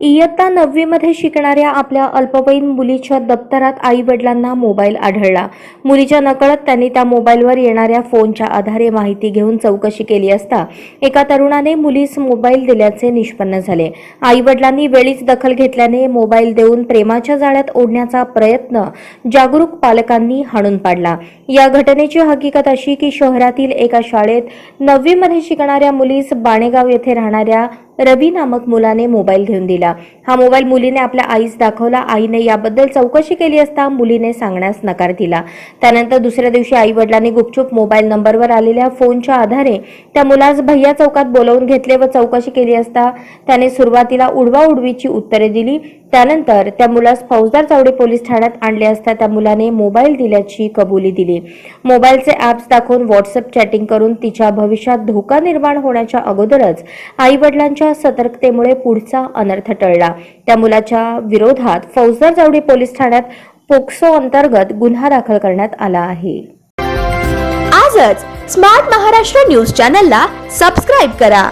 इयत्ता नववीमध्ये शिकणाऱ्या आपल्या अल्पवयीन मुलीच्या दप्तरात आई वडिलांना मोबाईल आढळला. मुलीच्या नकळत त्यांनी त्या मोबाईलवर येणाऱ्या फोनच्या आधारे माहिती घेऊन चौकशी केली असता एका तरुणाने मुलीस मोबाईल दिल्याचे निष्पन्न झाले. आई वडिलांनी वेळीच दखल घेतल्याने मोबाईल देऊन प्रेमाच्या जाळ्यात ओढण्याचा प्रयत्न जागरूक पालकांनी हाणून पाडला. या घटनेची हकीकत अशी की शहरातील एका शाळेत नववीमध्ये शिकणाऱ्या मुलीस बाणेगाव येथे राहणाऱ्या रवी नामक मुलाने मोबाईल घेऊन दिला. हा मोबाईल मुलीने आपल्या आईस दाखवला. आईने याबद्दल चौकशी केली असता मुलीने सांगण्यास नकार दिला. त्यानंतर दुसऱ्या दिवशी आई वडिलांनी गुपचूप मोबाईल नंबरवर आलेल्या फोनच्या आधारे त्या मुलास भैया चौकात बोलावून घेतले व चौकशी केली असता त्याने सुरुवातीला उडवा उडवीची उत्तरे दिली. त्यानंतर त्या मुलास फौजदार चावडी पोलीस ठाण्यात आणले असता त्या मुलाने मोबाईल दिल्याची कबुली दिली. मोबाईलचे ॲप्स दाखवून व्हॉट्सअप चॅटिंग करून तिच्या भविष्यात धोका निर्माण होण्याच्या अगोदरच आई वडिलांच्या सतर्कतेमुळे पुढचा अनर्थ टळला. त्या मुलाच्या विरोधात फौजदार चावडी पोलीस ठाण्यात पोक्सो अंतर्गत गुन्हा दाखल करण्यात आला आहे. आजच स्मार्ट महाराष्ट्र न्यूज चॅनलला सबस्क्राईब करा.